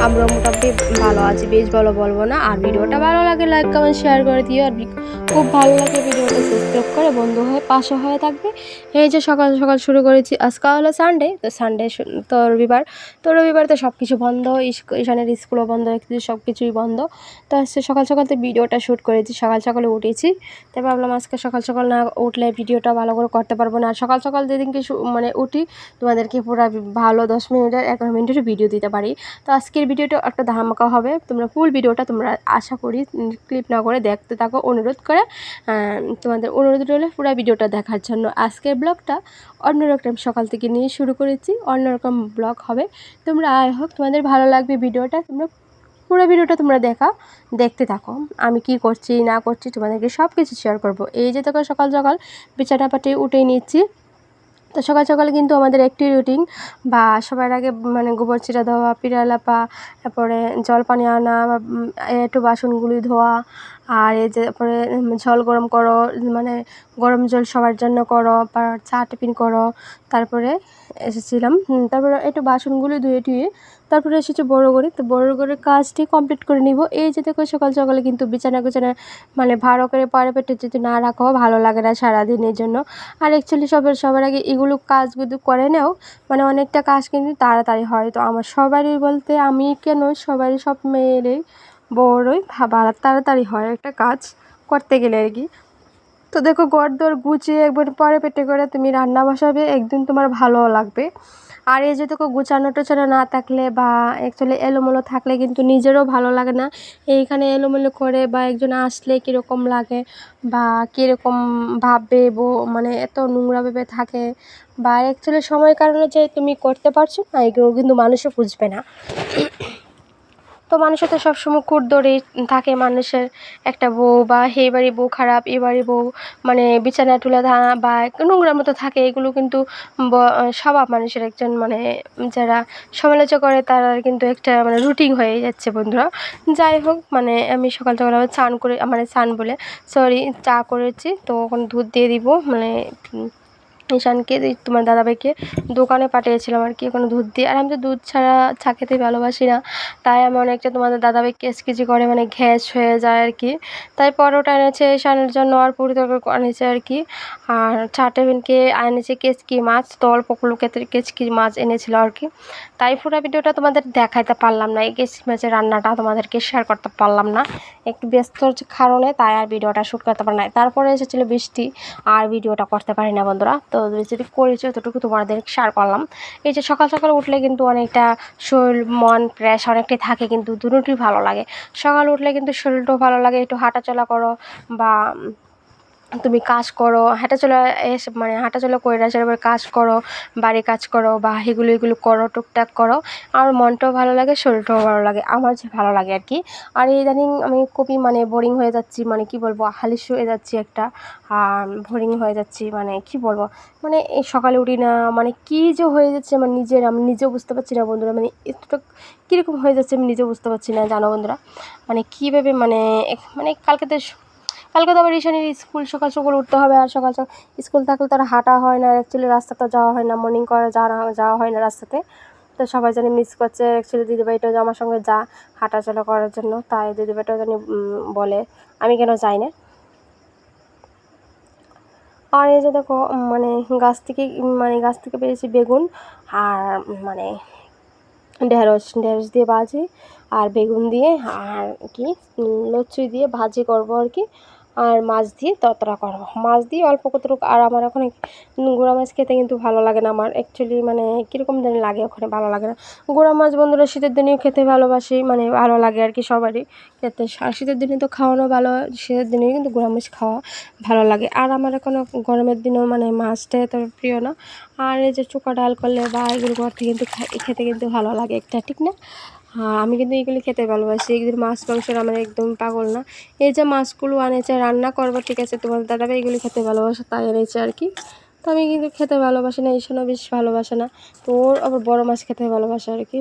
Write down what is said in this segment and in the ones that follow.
আমরা মোটামুটি আছি বেশ ভালো বলব না। আর ভিডিওটা ভালো লাগে লাইক কমেন্ট শেয়ার করে দিও। আর খুব ভালো লাগে ভিডিওটা সাবস্ক্রাইব করে, বন্ধু হয়ে পাশে হয়ে থাকবে। এই যে সকাল সকাল শুরু করেছি, আজকে হলো সানডে তো সানডে তো রবিবার। তো রবিবার তো সব কিছু বন্ধ ঈশানের স্কুলও বন্ধ সব কিছুই বন্ধ। তো আজকে সকাল সকাল তো ভিডিওটা শ্যুট করেছি, সকাল সকালে উঠেছি। তাই ভাবলাম আজকে সকাল সকাল না উঠলে ভিডিওটা ভালো করে করতে পারব না। আর সকাল সকাল যেদিনকে মানে উঠি, তোমাদেরকে পুরো ভালো দশ মিনিটের এগারো মিনিটের ভিডিও দিতে পারি। তো আজকের ভিডিওটা একটা ধামাকা হবে তোমরা ফুল ভিডিওটা তোমরা আশা করি ক্লিপ না করে দেখতে থাকো। অনুরোধ করে তোমাদের অনুরোধ রইলে পুরো ভিডিওটা দেখার জন্য। আজকের ব্লগটা অন্যরকম সকাল থেকে নিয়ে শুরু করেছি, অন্যরকম ব্লগ হবে। তোমরা আই হোক তোমাদের ভালো লাগবে ভিডিওটা। তোমরা পুরো ভিডিওটা তোমরা দেখা দেখতে থাকো। আমি কি করছি, না করছি তোমাদেরকে সব কিছু শেয়ার করব। এই যে তোকে সকাল সকাল বিছানা পাটি উঠে নিচ্ছি। তো সকাল সকালে কিন্তু আমাদের একটি রুটিন বা সবার আগে মানে গোবর চিরা ধোয়া, পিঁড়া লাপা, তারপরে জল পানি আনা একটু বাসনগুলি ধোয়া, আর এই যে তারপরে জল গরম করো মানে গরম জল সবার জন্য করো, বা চা টিফিন করো, তারপরে এসেছিলাম। তারপরে একটু বাসনগুলি ধুয়ে টুয়ে তারপরে এসেছে বড় করে। তো বড় করে কাজটি কমপ্লিট করে নিব। এই যে দেখো সকাল সকালে কিন্তু বিছানা গুছানা মানে ভালো করে পরে পেটে যদি না রাখাও ভালো লাগে না সারাদিনের জন্য। আর অ্যাকচুয়ালি সবার সবার আগে এগুলো কাজগুলো করে নেও। মানে অনেকটা কাজ কিন্তু তাড়াতাড়ি হয়। তো আমার সবারই বলতে আমি কেন সবারই, সব মেয়েরই, বড়ই ভাবা তাড়াতাড়ি হয় একটা কাজ করতে গেলে আর কি। তো দেখো গড় দর গুছিয়ে একবার পরে পেটে করে তুমি রান্না বসাবে, একদিন তোমার ভালো লাগবে। আর এই যে দেখো গুছানো টোছানো না থাকলে বা অ্যাকচুয়ালি এলোমেলো থাকলে কিন্তু নিজেরও ভালো লাগে না। এইখানে এলোমেলো করে বা একজন আসলে কীরকম লাগে বা কীরকম ভাববে, বো মানে এত নোংরা ভেবে থাকে বা অ্যাকচুয়ালি সময় কারণে যে তুমি করতে পারছ না, এগুলো কিন্তু মানুষও বুঝবে না। তো মানুষের তো সবসময় কুট ধরেই থাকে মানুষের একটা বউ বা হে বাড়ির বউ খারাপ, এ বাড়ির বউ মানে বিছানা তুলে ধা বা নোংরার মতো থাকে, এগুলো কিন্তু স্বভাব মানুষের একজন মানে যারা সমালোচনা করে তারা কিন্তু একটা মানে রুটিন হয়ে যাচ্ছে বন্ধুরা। যাই হোক মানে আমি সকাল সকাল আবার চান করে মানে চান বলে সরি চা করেছি, তো ওখানে দুধ দিয়ে দিব মানে ঈশানকে তোমার দাদাভাইকে দোকানে পাঠিয়েছিলাম আর কি ওখানে দুধ দিয়ে। আর আমি তো দুধ ছাড়া খেতে ভালোবাসি না, তাই আমি অনেকটা তোমাদের দাদাভাই কেচকিচি করে মানে ঘ্যাস হয়ে যায় আর কি। তাই পরোটা এনেছে ঈশানের জন্য আর পুরি তরকারি এনেছে আর কি। আর চা টেবিনকে এনেছে কেচকি মাছ তো অল্প কুলো কেচকি মাছ এনেছিল আর কি। তাই পুরো ভিডিওটা তোমাদের দেখাইতে পারলাম না, এই কেচকি মাছের রান্নাটা তোমাদেরকে শেয়ার করতে পারলাম না। একটু ব্যস্তর কারণে তাই আর ভিডিওটা শ্যুট করতে পারি না তারপরে এসেছিল বৃষ্টি, আর ভিডিওটা করতে পারি না বন্ধুরা। তো যদি করেছি ততটুকু তোমাদের শেয়ার করলাম। এই যে সকাল সকাল উঠলে কিন্তু অনেকটা শরীর, মন ফ্রেশ অনেকটাই থাকে, কিন্তু দুটোই ভালো লাগে। সকাল উঠলে কিন্তু শরীরটাও ভালো লাগে, একটু হাঁটাচলা করো বা তুমি কাজ করো, হাঁটাচলা এসে মানে হাঁটাচলা করে আসার পর কাজ করো বাড়ি কাজ করো বা এগুলো এগুলো করো, টুকটাক করো। আমার মনটাও ভালো লাগে, শরীরটাও ভালো লাগে, আমার যে ভালো লাগে আর কি। আর ইদানিং আমি খুবই মানে বোরিং হয়ে যাচ্ছি মানে কি বলব, হালিশ হয়ে যাচ্ছি একটা বোরিং হয়ে যাচ্ছি মানে কি বলব মানে এই সকালে উঠি না মানে কী যে হয়ে যাচ্ছে আমার নিজের, আমি নিজেও বুঝতে পারছি না বন্ধুরা মানে এতটা কীরকম হয়ে যাচ্ছে আমি নিজেও বুঝতে পারছি না, জানো বন্ধুরা। মানে কীভাবে মানে মানে কালকে তো কালকে তো আবার ঈশানের স্কুল সকাল সকাল উঠতে হবে আর সকাল সকাল স্কুল থাকলে তো আর হাঁটা হয় না অ্যাকচুয়ালি রাস্তাতে যাওয়া হয় না মর্নিং করে যাওয়া যাওয়া হয় না রাস্তাতে। তো সবাই জানি মিস করছে অ্যাকচুয়ালি দিদিভাইটাও আমার সঙ্গে যা হাঁটাচলা করার জন্য তাই দিদিভাইটাও জানি বলে। আমি কেন যাই না? আর এই যে দেখো মানে গাছ থেকে মানে গাছ থেকে পেয়েছি বেগুন আর মানে ঢেঁড়স ঢেঁড়স দিয়ে ভাজি আর বেগুন দিয়ে আর কি উম, লচ্ছি দিয়ে ভাজি করব আর কি। আর মাছ দিয়ে ততটা করব মাছ দিয়ে অল্প কতটুকু, আর আমার ওখানে গুঁড়া মাছ খেতে কিন্তু ভালো লাগে না আমার। অ্যাকচুয়ালি মানে কীরকম যেন লাগে ওখানে, ভালো লাগে না। গোড়া মাছ বন্ধুরা শীতের দিনেও খেতে ভালোবাসি মানে ভালো লাগে আর কি সবারই। খেতে আর শীতের দিনে তো খাওয়ানো ভালো, শীতের দিনেও কিন্তু গুঁড়া মাছ খাওয়া ভালো লাগে। আর আমার এখনও গরমের দিনেও মানে মাছটা এত প্রিয় না। আর এই যে চোখা ডাল করলে বা এগুলো করতে কিন্তু খেতে কিন্তু ভালো লাগে একটা, ঠিক না? আমি কিন্তু এগুলি খেতে ভালোবাসি। এগুলি মাছ মাংসের আমার একদম পাগল না। এই যে মাছগুলো আনেছে রান্না করব, ঠিক আছে তোমার দাদাভাই এগুলি খেতে ভালোবাসে, তাই এনেছে আর কি। তো আমি কিন্তু খেতে ভালোবাসি না ঈশানও বেশ ভালোবাসে না। তো ওর আবার বড়ো মাছ খেতে ভালোবাসে আর কি।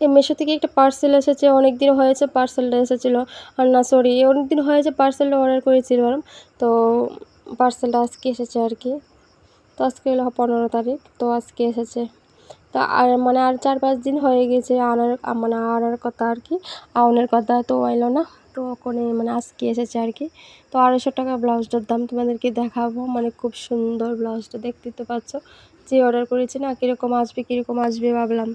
এই মেশো থেকে একটা পার্সেল এসেছে অনেক দিন হয়েছে পার্সেলটা এসেছিল। আর না সরি অনেক দিন হয়েছে পার্সেলটা অর্ডার করেছিলাম তো পার্সেলটা আজকে এসেছে আর কি। তো আজকে হলো পনেরো তারিখ, তো আজকে এসেছে। তো আর মানে আর চার পাঁচ দিন হয়ে গেছে আনার মানে আনার কথা আর কি, আউনের কথা তো এলো না। তো ওখানে মানে আজকে এসেছে আর কি। তো আড়াইশো টাকা ব্লাউজটার দাম তোমাদেরকে দেখাবো। মানে খুব সুন্দর ব্লাউজটা দেখতে তো পাচ্ছ। যে অর্ডার করেছি না, কীরকম আসবে কীরকম আসবে ভাবলাম।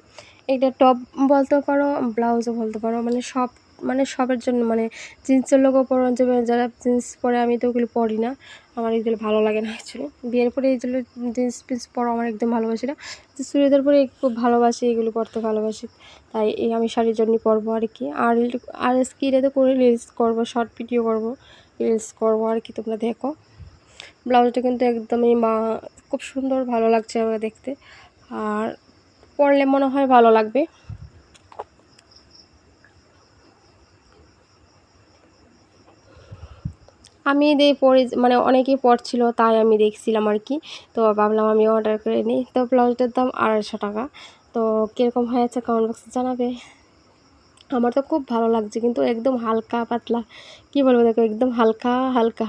এটা টপ বলতে পারো ব্লাউজও বলতে পারো মানে সব মানে সবার জন্য মানে জিন্সের লোকও পরো যে যারা জিন্স পরে আমি তো ওগুলো পরি না। আমার এগুলো ভালো লাগে না অ্যাকচুয়ালি বিয়ের পরে এইগুলো জিন্স পিস পরা আমার একদম ভালোবাসি না। চুড়িদার পরে খুব ভালোবাসি, এগুলো পরতে ভালোবাসি। তাই এই আমি শাড়ির জন্যই পরবো আর কি। আর আর স্কিনে করে রিলস করব শর্ট ভিডিও করব রিলস করব আর কি তোমরা দেখো। ব্লাউজটা কিন্তু একদমই মা, খুব সুন্দর ভালো লাগছে আমাকে দেখতে। আর পরলে মনে হয় ভালো লাগবে। আমি পরে মানে অনেকেই পড়ছিল তাই আমি দেখছিলাম আর কি। তো ভাবলাম আমি অর্ডার করে নিই। তো ব্লাউজটার দাম আড়াইশো টাকা। তো কীরকম হয়েছে কমেন্ট বক্সে জানাবে। আমার তো খুব ভালো লাগছে, কিন্তু একদম হালকা পাতলা। কী বলব দেখো, একদম হালকা হালকা।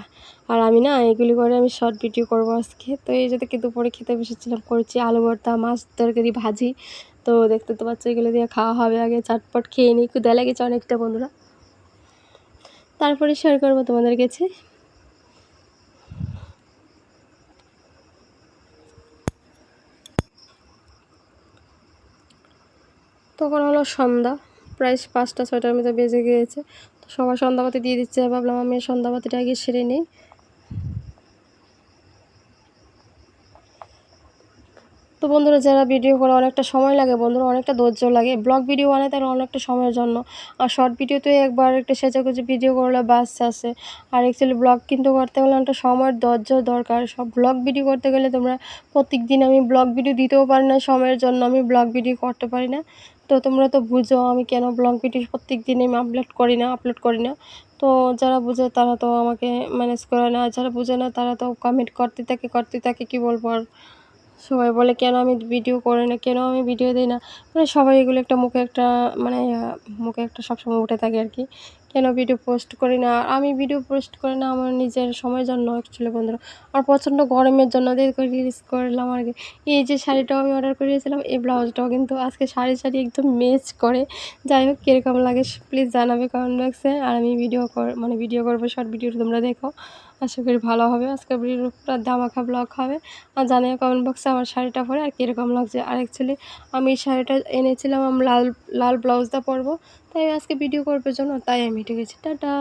আর আমি না, এগুলি করে আমি শর্ট ভিডিও করব আজকে। তো এই যদি দুপুরে খেতে বসেছিলাম, করছি আলু ভর্তা, মাছ তরকারি, ভাজি। তো দেখতে তো পাচ্ছ, এগুলো দিয়ে খাওয়া হবে আগে চাটপট খেয়ে নিই। ক্ষুদা লেগেছে অনেকটা বন্ধুরা। তারপরে শেয়ার করব তোমাদের কাছে। তখন হলো সন্ধ্যা। প্রায় পাঁচটা, ছয়টার মধ্যে বেজে গিয়েছে। তো সবাই সন্ধ্যাবাতি দিয়ে দিচ্ছে। ভাবলাম, আমি সন্ধ্যাবাতিটা আগে সেরে নিই। তো বন্ধুরা, যারা ভিডিও করে অনেকটা সময় লাগে, বন্ধুরা, অনেকটা ধৈর্য লাগে। ব্লগ ভিডিও বানায় তার অনেকটা সময়ের জন্য। আর শর্ট ভিডিওতে একবার একটা সেচে কুচে ভিডিও করলে বাস আসে আর অ্যাকচুয়ালি ব্লগ কিন্তু করতে গেলে অনেকটা সময়ের ধৈর্য দরকার। সব ব্লগ ভিডিও করতে গেলে তোমরা প্রত্যেক দিন আমি ব্লগ ভিডিও দিতেও পারি না, সময়ের জন্য আমি ব্লগ ভিডিও করতে পারি না। তো তোমরা তো বুঝো আমি কেন ব্লগ ভিডিও প্রত্যেক দিন আমি আপলোড করি না আপলোড করি না। তো যারা বুঝে তারা তো আমাকে ম্যানেজ করে না, যারা বুঝে না তারা তো কমেন্ট করতে থাকে করতে থাকে, কী বলব আর? সবাই বলে কেন আমি ভিডিও করি না, কেন আমি ভিডিও দিই না? মানে সবাই এগুলো একটা মুখে একটা মানে মুখে একটা সবসময় উঠে থাকে আর কি। কেন ভিডিও পোস্ট করি না? আমি ভিডিও পোস্ট করি না, আমার নিজের সময়ের জন্য অ্যাকচুয়ালি বন্ধুরা। আর প্রচণ্ড গরমের জন্য রিলিজ করলাম আর কি। এই যে শাড়িটাও আমি অর্ডার করিয়েছিলাম, এই ব্লাউজটাও কিন্তু আজকে শাড়ি শাড়ি একদম ম্যাচ করে। যাই হোক, কীরকম লাগে প্লিজ জানাবে কমেন্ট বক্সে আর আমি ভিডিও কর মানে ভিডিও করব শর্ট ভিডিও তোমরা দেখো। আশা করি ভালো হবে। আজকে ভিডিওটা দামাখা ব্লগ হবে। আর জানিয়ে কমেন্ট বক্সে আমার শাড়িটা পরে আর কীরকম লাগছে। আর অ্যাকচুয়ালি আমি এই শাড়িটা এনেছিলাম, আমি লাল লাল ব্লাউজটা পরবো। তাই আজকে ভিডিও করবে জন্য তাই আমি ঠিক আছে টাটা।